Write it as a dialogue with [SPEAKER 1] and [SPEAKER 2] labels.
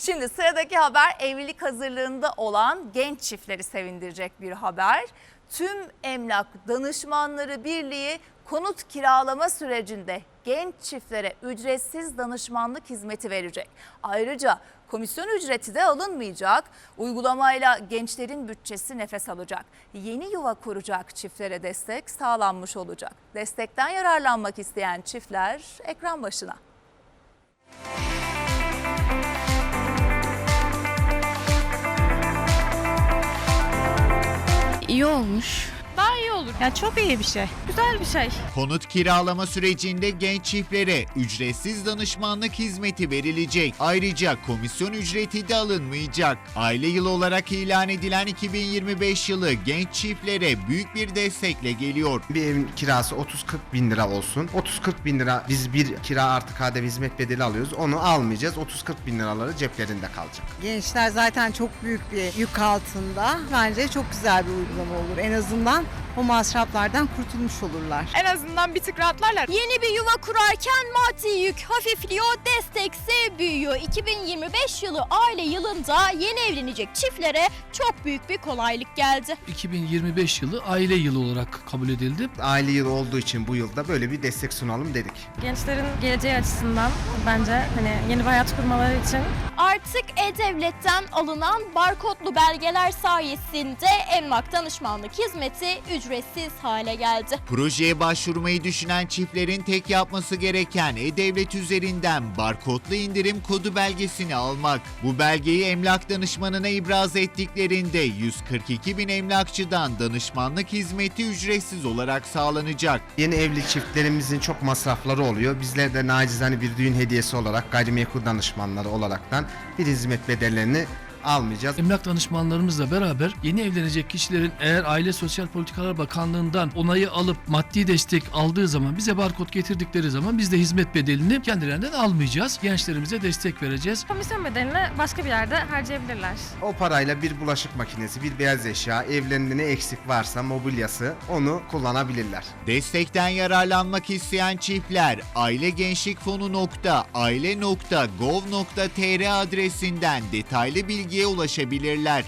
[SPEAKER 1] Şimdi sıradaki haber evlilik hazırlığında olan genç çiftleri sevindirecek bir haber. Tüm Emlak Danışmanları Birliği konut kiralama sürecinde genç çiftlere ücretsiz danışmanlık hizmeti verecek. Ayrıca komisyon ücreti de alınmayacak. Uygulamayla gençlerin bütçesi nefes alacak. Yeni yuva kuracak çiftlere destek sağlanmış olacak. Destekten yararlanmak isteyen çiftler ekran başına.
[SPEAKER 2] İyi olmuş.
[SPEAKER 3] Daha iyi olur.
[SPEAKER 2] Ya çok iyi bir şey.
[SPEAKER 3] Güzel bir şey.
[SPEAKER 4] Konut kiralama sürecinde genç çiftlere ücretsiz danışmanlık hizmeti verilecek. Ayrıca komisyon ücreti de alınmayacak. Aile yılı olarak ilan edilen 2025 yılı genç çiftlere büyük bir destekle geliyor.
[SPEAKER 5] Bir evin kirası 30-40 bin lira olsun. 30-40 bin lira biz bir kira artı KDV hizmet bedeli alıyoruz. Onu almayacağız. 30-40 bin liraları ceplerinde kalacak.
[SPEAKER 6] Gençler zaten çok büyük bir yük altında. Bence çok güzel bir uygulama olur. En azından o masraflardan kurtulmuş olurlar.
[SPEAKER 3] En azından bir tık rahatlarlar.
[SPEAKER 7] Yeni bir yuva kurarken maddi yük hafifliyor, destekse büyüyor. 2025 yılı aile yılında yeni evlenecek çiftlere çok büyük bir kolaylık geldi.
[SPEAKER 8] 2025 yılı aile yılı olarak kabul edildi.
[SPEAKER 5] Aile yılı olduğu için bu yılda böyle bir destek sunalım dedik.
[SPEAKER 9] gençlerin geleceği açısından bence hani yeni bir hayat kurmaları için
[SPEAKER 7] Artık E-Devlet'ten alınan barkodlu belgeler sayesinde emlak danışmanlık hizmeti ücretsiz hale geldi.
[SPEAKER 4] Projeye başvurmayı düşünen çiftlerin tek yapması gereken e-devlet üzerinden barkodlu indirim kodu belgesini almak. Bu belgeyi emlak danışmanına ibraz ettiklerinde 142 bin emlakçıdan danışmanlık hizmeti ücretsiz olarak sağlanacak.
[SPEAKER 5] Yeni evli çiftlerimizin çok masrafları oluyor. Bizler de nacizane bir düğün hediyesi olarak gayrimenkul danışmanları olaraktan bir hizmet bedellerini almayacağız.
[SPEAKER 8] Emlak danışmanlarımızla beraber yeni evlenecek kişilerin eğer Aile Sosyal Politikalar Bakanlığı'ndan onayı alıp maddi destek aldığı zaman bize barkod getirdikleri zaman biz de hizmet bedelini kendilerinden almayacağız. Gençlerimize destek vereceğiz.
[SPEAKER 9] komisyon bedelini başka bir yerde harcayabilirler.
[SPEAKER 5] O parayla bir bulaşık makinesi, bir beyaz eşya, evlerinde ne eksik varsa mobilyası onu kullanabilirler.
[SPEAKER 4] yararlanmak isteyen çiftler ailegençlikfonu.aile.gov.tr adresinden detaylı bilgiye ulaşabilirler.